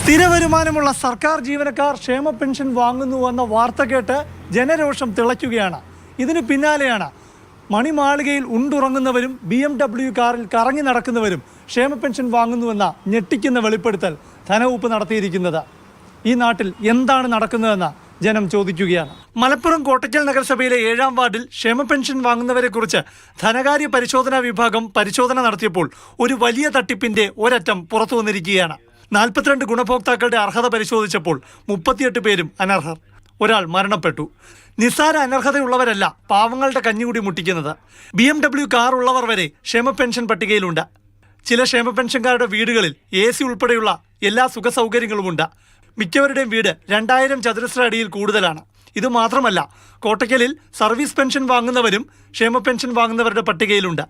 സ്ഥിര വരുമാനമുള്ള സർക്കാർ ജീവനക്കാർ ക്ഷേമ പെൻഷൻ വാങ്ങുന്നുവെന്ന വാർത്ത കേട്ട് ജനരോഷം തിളയ്ക്കുകയാണ്. ഇതിന് പിന്നാലെയാണ് മണിമാളികയിൽ ഉണ്ടുറങ്ങുന്നവരും ബി എം ഡബ്ല്യു കാറിൽ കറങ്ങി നടക്കുന്നവരും ക്ഷേമ പെൻഷൻ വാങ്ങുന്നുവെന്ന ഞെട്ടിക്കുന്ന വെളിപ്പെടുത്തൽ ധനവകുപ്പ് നടത്തിയിരിക്കുന്നത്. ഈ നാട്ടിൽ എന്താണ് നടക്കുന്നതെന്ന് ജനം ചോദിക്കുകയാണ്. മലപ്പുറം കോട്ടയ്ക്കൽ നഗരസഭയിലെ ഏഴാം വാർഡിൽ ക്ഷേമ പെൻഷൻ വാങ്ങുന്നവരെക്കുറിച്ച് ധനകാര്യ പരിശോധനാ വിഭാഗം പരിശോധന നടത്തിയപ്പോൾ ഒരു വലിയ തട്ടിപ്പിന്റെ ഒരറ്റം പുറത്തു വന്നിരിക്കുകയാണ് നാൽപ്പത്തിരണ്ട് ഗുണഭോക്താക്കളുടെ അർഹത പരിശോധിച്ചപ്പോൾ മുപ്പത്തിയെട്ട് പേരും അനർഹർ. ഒരാൾ മരണപ്പെട്ടു. നിസ്സാര അനർഹതയുള്ളവരല്ല പാവങ്ങളുടെ കഞ്ഞികൂടി മുട്ടിക്കുന്നത്. ബി എം ഡബ്ല്യു കാർ ഉള്ളവർ വരെ ക്ഷേമ പെൻഷൻ പട്ടികയിലുണ്ട്. ചില ക്ഷേമ പെൻഷൻകാരുടെ വീടുകളിൽ എ സി ഉൾപ്പെടെയുള്ള എല്ലാ സുഖ സൗകര്യങ്ങളുമുണ്ട് മിക്കവരുടെയും വീട് രണ്ടായിരം ചതുരശ്ര അടിയിൽ കൂടുതലാണ്. ഇത് മാത്രമല്ല കോട്ടയ്ക്കലിൽ സർവീസ് പെൻഷൻ വാങ്ങുന്നവരും ക്ഷേമ പെൻഷൻ വാങ്ങുന്നവരുടെ പട്ടികയിലുണ്ട്.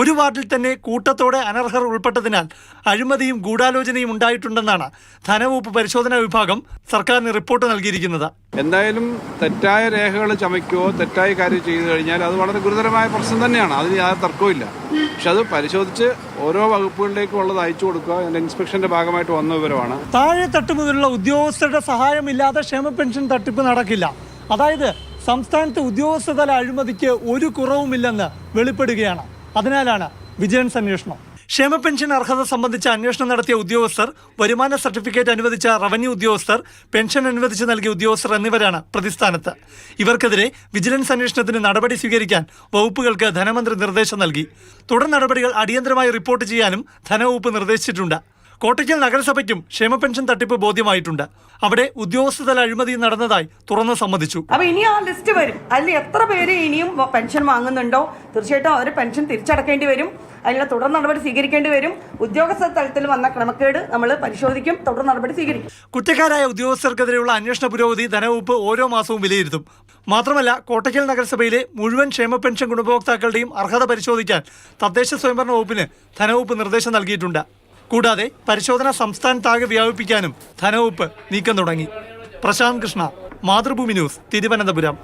ഒരു വാർഡിൽ തന്നെ കൂട്ടത്തോടെ അനർഹർ ഉൾപ്പെട്ടതിനാൽ അഴിമതിയും ഗൂഢാലോചനയും ഉണ്ടായിട്ടുണ്ടെന്നാണ് ധനവകുപ്പ് പരിശോധനാ വിഭാഗം സർക്കാരിന് റിപ്പോർട്ട് നൽകിയിരിക്കുന്നത്. എന്തായാലും തെറ്റായ രേഖകൾ ചമയ്ക്കുകയോ തെറ്റായ കാര്യം ചെയ്തു കഴിഞ്ഞാൽ അത് വളരെ ഗുരുതരമായ പ്രശ്നം തന്നെയാണ്. അതിന് യാതൊരു തർക്കവുമില്ല പക്ഷെ അത് പരിശോധിച്ച് ഓരോ വകുപ്പുകളിലേക്കും ഉള്ളത് അയച്ചു കൊടുക്കുക അതിന്റെ ഇൻസ്പെക്ഷന്റെ ഭാഗമായിട്ട് വന്ന വിവരമാണ്. താഴെ തട്ട് മുതലുള്ള ഉദ്യോഗസ്ഥരുടെ സഹായമില്ലാതെ ക്ഷേമ പെൻഷൻ തട്ടിപ്പ് നടക്കില്ല. അതായത് സംസ്ഥാനത്ത് ഉദ്യോഗസ്ഥതല അഴിമതിക്ക് ഒരു കുറവുമില്ലെന്ന് വെളിപ്പെടുകയാണ്. അതിനാലാണ് വിജിലൻസ് അന്വേഷണം ക്ഷേമ പെൻഷൻ അർഹത സംബന്ധിച്ച അന്വേഷണം നടത്തിയ ഉദ്യോഗസ്ഥർ വരുമാന സർട്ടിഫിക്കറ്റ് അനുവദിച്ച റവന്യൂ ഉദ്യോഗസ്ഥർ പെൻഷൻ അനുവദിച്ച് നൽകിയ ഉദ്യോഗസ്ഥർ എന്നിവരാണ് പ്രതിസ്ഥാനത്ത്. ഇവർക്കെതിരെ വിജിലൻസ് അന്വേഷണത്തിന് നടപടി സ്വീകരിക്കാൻ വകുപ്പുകൾക്ക് ധനമന്ത്രി നിർദ്ദേശം നൽകി. തുടർ നടപടികൾ അടിയന്തരമായി റിപ്പോർട്ട് ചെയ്യാനും ധനവകുപ്പ് നിർദ്ദേശിച്ചിട്ടുണ്ട്. കോട്ടയ്ക്കൽ നഗരസഭയ്ക്കും ക്ഷേമ പെൻഷൻ തട്ടിപ്പ് ബോധ്യമായിട്ടുണ്ട്. അവിടെ ഉദ്യോഗസ്ഥതല അഴിമതി നടന്നതായി തുറന്നു സമ്മതിച്ചു. അപ്പൊ ഇനി ആ ലിസ്റ്റ് വരും. അതിൽ എത്ര പേര് ഇനിയും പെൻഷൻ വാങ്ങുന്നുണ്ടോ? തീർച്ചയായിട്ടും അവർ പെൻഷൻ തിരിച്ചടക്കേണ്ടി വരും. അതിനുള്ള തുടർ നടപടി സ്വീകരിക്കേണ്ടി വരും. ഉദ്യോഗസ്ഥ തലത്തിൽ വന്ന ക്രമക്കേട് നമ്മൾ പരിശോധിക്കും. തുടർ നടപടി സ്വീകരിക്കും. കുറ്റക്കാരായ ഉദ്യോഗസ്ഥർക്കെതിരെയുള്ള അന്വേഷണ പുരോഗതി ധനവകുപ്പ് ഓരോ മാസവും വിലയിരുത്തും. മാത്രമല്ല കോട്ടയ്ക്കൽ നഗരസഭയിലെ മുഴുവൻ ക്ഷേമ പെൻഷൻ ഗുണഭോക്താക്കളുടെയും അർഹത പരിശോധിക്കാൻ തദ്ദേശ സ്വയംഭരണ വകുപ്പിന് ധനവകുപ്പ് നിർദ്ദേശം നൽകിയിട്ടുണ്ട്. കൂടാതെ പരിശോധന സംസ്ഥാനത്താകെ വ്യാപിപ്പിക്കാനും ധനവകുപ്പ് നീക്കം തുടങ്ങി. പ്രശാന്ത് കൃഷ്ണ മാതൃഭൂമി ന്യൂസ് തിരുവനന്തപുരം.